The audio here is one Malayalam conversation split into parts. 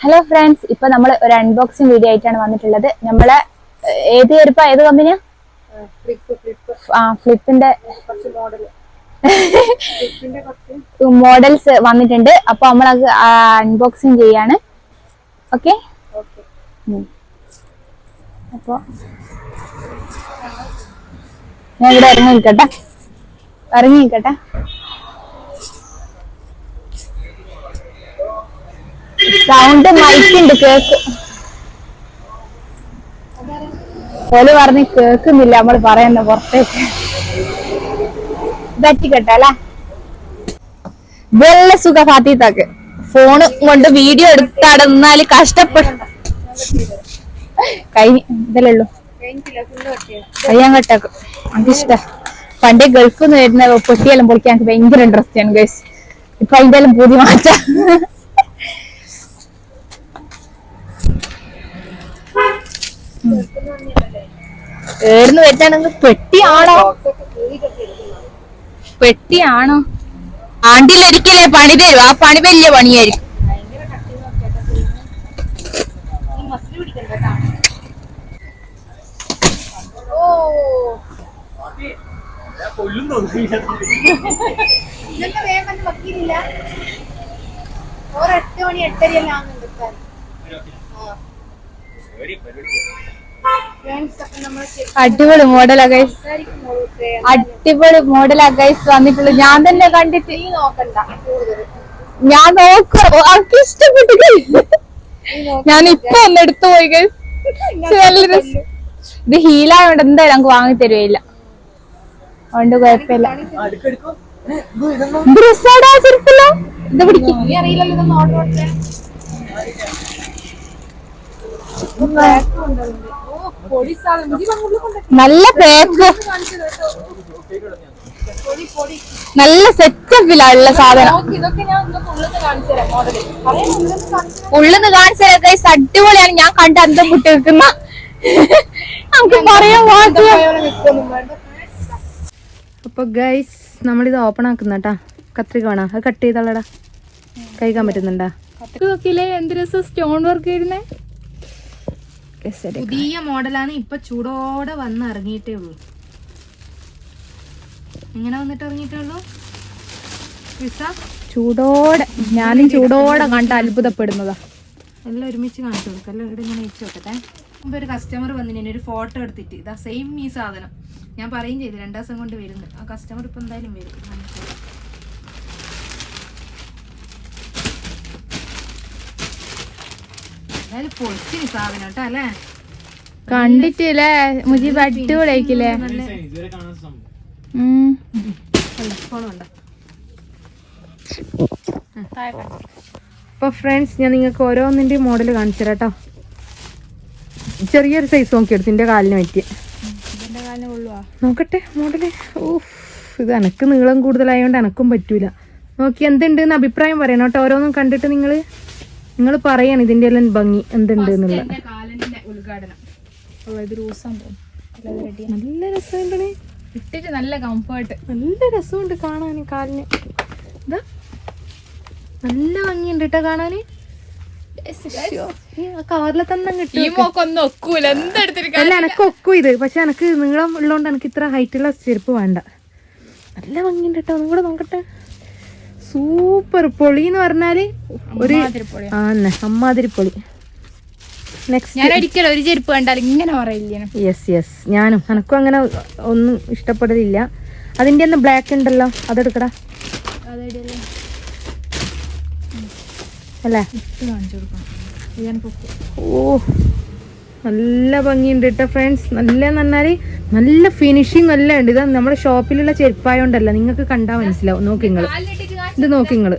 ഹലോ ഫ്രണ്ട്സ് ഇപ്പൊ നമ്മൾ ഒരു അൺബോക്സിംഗ് വീഡിയോ ആയിട്ടാണ് വന്നിട്ടുള്ളത്. നമ്മളെ ഏത് ചെരുപ്പാ ഏത് കമ്പനിയാ ആ? ഫ്ലിപ്പിന്റെ മോഡൽസ് വന്നിട്ടുണ്ട്. അപ്പൊ നമ്മൾ അത് അൺബോക്സിംഗ് ചെയ്യാണ്. ഓക്കെ ഓക്കെ അപ്പൊ ഞാൻ ഇവിടെ ഇറങ്ങി നിൽക്കട്ടെ. ഇറങ്ങി നിൽക്കട്ടെ. സൗണ്ട് മൈക്കുണ്ട് കേക്ക്. ഓൽ പറഞ്ഞ് കേക്കുന്നില്ല നമ്മൾ പറയുന്ന പുറത്തേക്ക്. പറ്റിക്കട്ടെ അല്ലേ? വെള്ള സുഖ ഫാത്തിത്താക്ക് ഫോണ് കൊണ്ട് വീഡിയോ എടുത്തടന്നാൽ കഷ്ടപ്പെടും കഴിഞ്ഞ് ഇതല്ലേ ഉള്ളൂ. കഴിയാൻ കട്ടാക്കും. എനിക്കിഷ്ട പണ്ടേ ഗൾഫിൽ നിന്ന് വരുന്ന പൊട്ടിയെല്ലാം പൊളിക്കാൻ എനിക്ക് ഭയങ്കര ഇൻട്രസ്റ്റ് ആണ് ഗൈസ് ഇപ്പൊ അതിന്റെ എല്ലാം പൂതി മാറ്റാം. ഏടുന്ന് വെച്ചാണെങ്കിൽ പെട്ടിയാണോ? പെട്ടിയാണോ? പെട്ടിയാണോ ആണ്ടിലൊരിക്കലേ പണി തരും ആ പണി വലിയ പണിയായിരിക്കും. ഒരെട്ട് മണി എട്ടരയെല്ലാം ആകുന്നുണ്ട് എടുക്കാൻ ആ. Friends, അപ്പൊ നമ്മൾ ശരിക്കും അടിപൊളി മോഡലാ ഗൈസ് അടിപൊളി മോഡലാ ഗൈസ് വന്നിട്ടുള്ളു ഞാൻ തന്നെ കണ്ടിട്ട് ഞാൻ നോക്കും അവർക്ക് ഇഷ്ടപ്പെട്ടു ഞാൻ ഇപ്പൊ ഒന്ന് എടുത്തു പോയി ഗൈസ് നല്ല രസം. ഇത് ഹീലായോണ്ട് എന്തായാലും നമുക്ക് വാങ്ങി തരുകയില്ല അതുകൊണ്ട് കുഴപ്പമില്ല. ഡ്രസ്സാടാ ചെറുപ്പല്ലോ? ഇത് പിടിക്കും. നല്ല പേക്ക് കാണിച്ചത് നല്ല സെറ്റപ്പിലാ ഉള്ള സാധനം. ഉള്ളെന്ന് കാണിച്ചാൽ ഗൈസ് അടിപൊളിയാണ്. ഞാൻ കണ്ട അന്തം വിട്ട് നിൽക്കുന്ന നമുക്ക് പറയാൻ പാടില്ല അപ്പൊ ഗൈസ് നമ്മളിത് ഓപ്പൺ ആക്കുന്ന കേട്ടാ കത്രിക വേണോ? അത് കട്ട് ചെയ്തോളടാ. കഴിക്കാൻ പറ്റുന്നുണ്ടാ? നോക്കിയില്ലേ? എന്ത് രസം സ്റ്റോൺ വർക്ക് വരുന്നേ പുതിയ മോഡലാണ് ഇപ്പൊ ചൂടോടെ വന്ന് ഇറങ്ങിയിട്ടേ ഉള്ളൂ. എങ്ങനെ വന്നിട്ട് ഇറങ്ങിയിട്ടേ ഉള്ളൂ ചൂടോടെ ഞാനും ചൂടോടെ കണ്ട് അത്ഭുതപ്പെടുന്നതാ. എല്ലാം ഒരുമിച്ച് കാണിച്ചു കൊടുക്കാം. എല്ലാം ഇവിടെ ഇങ്ങനെ വെച്ച് നോക്കട്ടെ മുമ്പ് ഒരു കസ്റ്റമർ വന്നിന് ഒരു ഫോട്ടോ എടുത്തിട്ട്. ഇതാ സെയിം ഈ സാധനം. ഞാൻ പറയും ചെയ്തു രണ്ടു ദിവസം കൊണ്ട് വരുന്നു. ആ കസ്റ്റമർ ഇപ്പൊ എന്തായാലും വരും കാണിച്ചു തരാം. എന്തായാലും പൊളിച്ചിന് സാധനം കേട്ടോ അല്ലേ? കണ്ടിട്ടില്ലേ? മുജീബ് ഉണ്ടോ. അപ്പൊ ഫ്രണ്ട്സ് ഞാൻ നിങ്ങൾക്ക് ഓരോന്നിന്റെ മോഡൽ കാണിച്ചു കേട്ടോ. ചെറിയൊരു സൈസ് നോക്കിയെടുത്തു എന്റെ കാലിന് പറ്റിയ. നോക്കട്ടെ മോഡൽ ഓഫ് ഇത് എനക്ക് നീളം കൂടുതലായതുകൊണ്ട് എനക്കും പറ്റൂല. നോക്കി എന്തുണ്ട് എന്ന് അഭിപ്രായം പറയണം കേട്ടോ. ഓരോന്നും കണ്ടിട്ട് നിങ്ങൾ നിങ്ങൾ പറയണം ഇതിന്റെ എല്ലാം ഭംഗി എന്തുണ്ട് എന്നുള്ള. ഉദ്ഘാടനം. നല്ല രസമുണ്ടേ ഇട്ടിട്ട് നല്ല കംഫർട്ട് നല്ല രസമുണ്ട് കാണാൻ കാലിന്. ഇതാ നല്ല ഭംഗിയുണ്ട് കേട്ടോ കാണാന്. കാറിലെ തന്നെ കിട്ടും അല്ല എനക്ക് ഒക്കും ഇത്. പക്ഷെ എനക്ക് നീളം ഉള്ളതുകൊണ്ട് എനിക്ക് ഇത്ര ഹൈറ്റുള്ള ചെരുപ്പ് വേണ്ട. നല്ല ഭംഗിയുണ്ട് കേട്ടോ ഒന്നും കൂടെ നോക്കട്ടെ. സൂപ്പർ പൊളി എന്ന് പറഞ്ഞാൽ ഒരു അമ്മാതിരി പൊളി. നെക്സ്റ്റ് ഞാൻ ഒരിക്കലും ഒരു ചെരുപ്പ് കണ്ടാൽ ഇങ്ങനെ പറയില്ല യെസ് യെസ് ഞാനും എനക്കും അങ്ങനെ ഒന്നും ഇഷ്ടപ്പെടലില്ല അതിന്റെ ഒന്ന് ബ്ലാക്ക് ഉണ്ടല്ലോ അതെടുക്കടാ. അല്ലേ? ഓ നല്ല ഭംഗിയുണ്ട് കേട്ടോ ഫ്രണ്ട്സ് നല്ല പറഞ്ഞാൽ നല്ല ഫിനിഷിങ് എല്ലാം ഉണ്ട്. ഇത് നമ്മുടെ ഷോപ്പിലുള്ള ചെരുപ്പായോണ്ടല്ല. നിങ്ങൾക്ക് കണ്ടാ മനസ്സിലാവും. നോക്കി നിങ്ങൾ. ഇത് നോക്കി നിങ്ങൾ.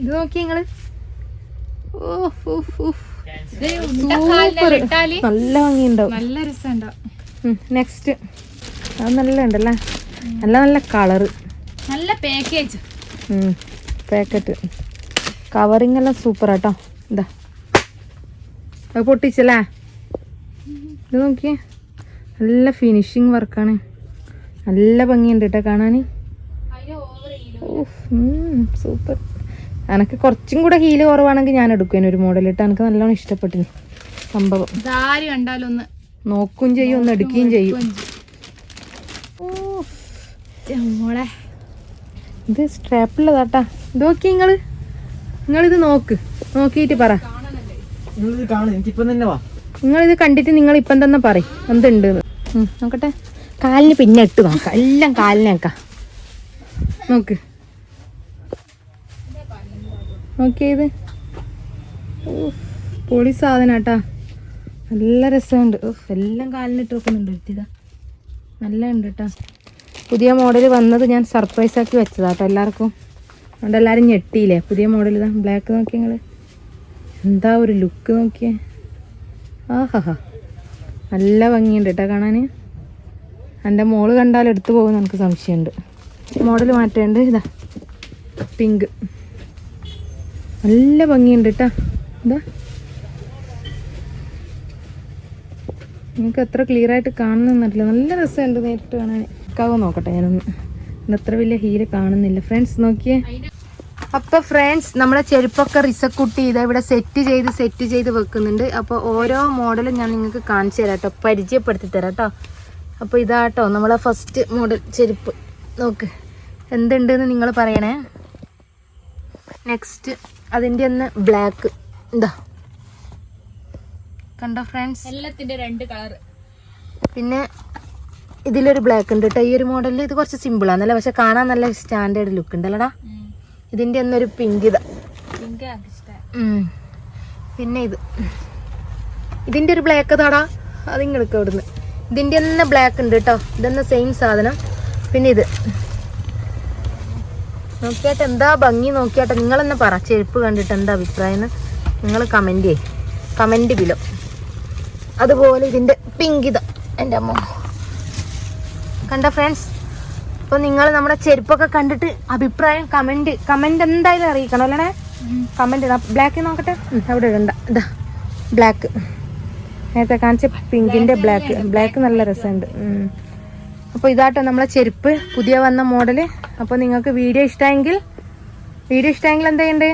ഇത് നോക്കി നിങ്ങൾ. നല്ല ഭംഗിയുണ്ടാവും. നല്ല രസമുണ്ടാവും നെക്സ്റ്റ് അത് നല്ല ഉണ്ടല്ലേ നല്ല നല്ല കളറ്. നല്ല പാക്കേജ് പാക്കറ്റ് കവറിങ് എല്ലാം സൂപ്പർ ആട്ടോ. ഇതാ. അത് പൊട്ടിച്ചല്ലേ? ഇത് നോക്കിയേ. നല്ല ഫിനിഷിങ് വർക്കാണ് നല്ല ഭംഗിയുണ്ട് കേട്ടോ കാണാൻ സൂപ്പർ എനിക്ക് കുറച്ചും കൂടെ ഹീൽ കുറവാണെങ്കിൽ ഞാൻ എടുക്കും ഒരു മോഡൽ ഇട്ട്. എനിക്ക് നല്ലോണം ഇഷ്ടപ്പെട്ടിന് സംഭവം. നോക്കും ചെയ്യും ഒന്ന് എടുക്കുകയും ചെയ്യും. മോളെ ഇത് സ്ട്രാപ്പുള്ളതാട്ടാ ഇത് നോക്കി നിങ്ങൾ നിങ്ങളിത് നോക്ക്. നോക്കിയിട്ട് പറ. നിങ്ങളിത് കണ്ടിട്ട് നിങ്ങൾ ഇപ്പം തന്നെ പറയും. എന്തുണ്ട് നോക്കട്ടെ. കാലിന് പിന്നെ ഇട്ട് നോക്കാം. എല്ലാം കാലിനേക്കാം നോക്ക്. നോക്കിയത് പൊളി സാധനാട്ടാ നല്ല രസമുണ്ട്. എല്ലാം കാലിനിട്ട് വെക്കുന്നുണ്ട് ഒരുത്തിതാ. നല്ല ഉണ്ട് കേട്ടാ പുതിയ മോഡൽ വന്നത് ഞാൻ സർപ്രൈസ് ആക്കി വെച്ചതാ കേട്ടോ എല്ലാവർക്കും. അതുകൊണ്ട് എല്ലാവരും ഞെട്ടിയില്ലേ? പുതിയ മോഡൽ ഇതാ ബ്ലാക്ക് നോക്കി നിങ്ങൾ എന്താ ഒരു ലുക്ക് നോക്കിയേ? ആഹാ നല്ല ഭംഗിയുണ്ട് കേട്ടോ കാണാൻ എന്റെ മോൾ കണ്ടാൽ എടുത്തു പോകുമെന്ന് എനിക്ക് സംശയമുണ്ട്. മോഡൽ മാറ്റേണ്ട ഇതാ. പിങ്ക് നല്ല ഭംഗിയുണ്ട് കേട്ടോ ഇതാ. നിങ്ങൾക്ക് എത്ര ക്ലിയർ ആയിട്ട് കാണുന്നറിയില്ല നല്ല രസമുണ്ട് നേരിട്ട് കാണാൻ. കാവ് നോക്കട്ടെ ഞാനൊന്ന്. ഇന്നത്ര വലിയ ഹീൽ കാണുന്നില്ല. ഫ്രണ്ട്സ് നോക്കിയേ. അപ്പൊ ഫ്രണ്ട്സ് നമ്മളെ ചെരുപ്പൊക്കെ റിസക്കുട്ടി ഇതാ ഇവിടെ സെറ്റ് ചെയ്ത് സെറ്റ് ചെയ്ത് വെക്കുന്നുണ്ട്. അപ്പോൾ ഓരോ മോഡലും ഞാൻ നിങ്ങൾക്ക് കാണിച്ചു തരാം കേട്ടോ പരിചയപ്പെടുത്തി തരാം കേട്ടോ അപ്പോൾ ഇതാട്ടോ നമ്മളെ ഫസ്റ്റ് മോഡൽ ചെരുപ്പ്. നോക്ക്. എന്തുണ്ടെന്ന് നിങ്ങൾ പറയണേ. നെക്സ്റ്റ് അതിന്റെ ഒന്ന് ബ്ലാക്ക് എന്താ കണ്ടോ ഫ്രണ്ട്സ് എല്ലാത്തിന്റെ രണ്ട് കളർ പിന്നെ ഇതിലൊരു ബ്ലാക്ക് ഉണ്ട് കേട്ടോ ഈ ഒരു മോഡലിൽ ഇത് കുറച്ച് സിമ്പിളാണല്ലേ പക്ഷെ കാണാൻ നല്ല സ്റ്റാൻഡേർഡ് ലുക്ക് ഉണ്ടല്ലോടാ ഇതിന്റെ ഒന്നൊരു പിങ്ക് ഇതാ. പിങ്ക്. പിന്നെ ഇത്. ഇതിന്റെ ഒരു ബ്ലാക്ക് ഇതാടാ. അത് ഇങ്ങെടുക്ക ഇവിടുന്ന് ഇതിന്റെ തന്നെ ബ്ലാക്ക് ഉണ്ട് കേട്ടോ ഇതെന്നെ സെയിം സാധനം. പിന്നെ ഇത്. നോക്കിയാട്ട് എന്താ ഭംഗി നോക്കിയാട്ടെ നിങ്ങളെന്നെ പറ. ചെരുപ്പ് കണ്ടിട്ട് എന്താ അഭിപ്രായം എന്ന് നിങ്ങൾ കമന്റ് ചെയ്യും. കമന്റ് ബിലോ അതുപോലെ ഇതിന്റെ പിങ്ക് ഇതാ. എന്റെ അമ്മ. കണ്ട ഫ്രണ്ട്സ് അപ്പോൾ നിങ്ങൾ നമ്മുടെ ചെരുപ്പൊക്കെ കണ്ടിട്ട് അഭിപ്രായം കമന്റ് കമന്റ് എന്തായാലും അറിയിക്കണം അല്ലേ? കമന്റ് ഇടാം. ബ്ലാക്ക് നോക്കട്ടെ? അവിടെ ഇടണ്ട ഇതാ ബ്ലാക്ക് നേരത്തെ കാണിച്ച പിങ്കിന്റെ ബ്ലാക്ക് ബ്ലാക്ക് നല്ല രസമുണ്ട്. അപ്പോൾ ഇതാട്ടോ നമ്മളെ ചെരുപ്പ്. പുതിയ വന്ന മോഡൽ അപ്പോൾ നിങ്ങൾക്ക് വീഡിയോ ഇഷ്ടമെങ്കിൽ വീഡിയോ ഇഷ്ടമെങ്കിൽ എന്താ ചെയ്യണ്ടേ?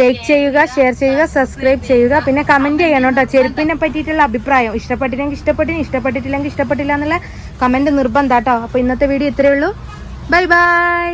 ലൈക്ക് ചെയ്യുക ഷെയർ ചെയ്യുക സബ്സ്ക്രൈബ് ചെയ്യുക പിന്നെ കമന്റ് ചെയ്യണം കേട്ടോ. ചെരുപ്പിനെ പറ്റിയിട്ടുള്ള അഭിപ്രായം. ഇഷ്ടപ്പെട്ടില്ലെങ്കിൽ ഇഷ്ടപ്പെട്ടിന് ഇഷ്ടപ്പെട്ടിട്ടില്ലെങ്കിൽ ഇഷ്ടപ്പെട്ടില്ല എന്നുള്ള കമന്റ് നിർബന്ധം കേട്ടോ. അപ്പോൾ ഇന്നത്തെ വീഡിയോ ഇത്രയേ ഉള്ളൂ. Bye bye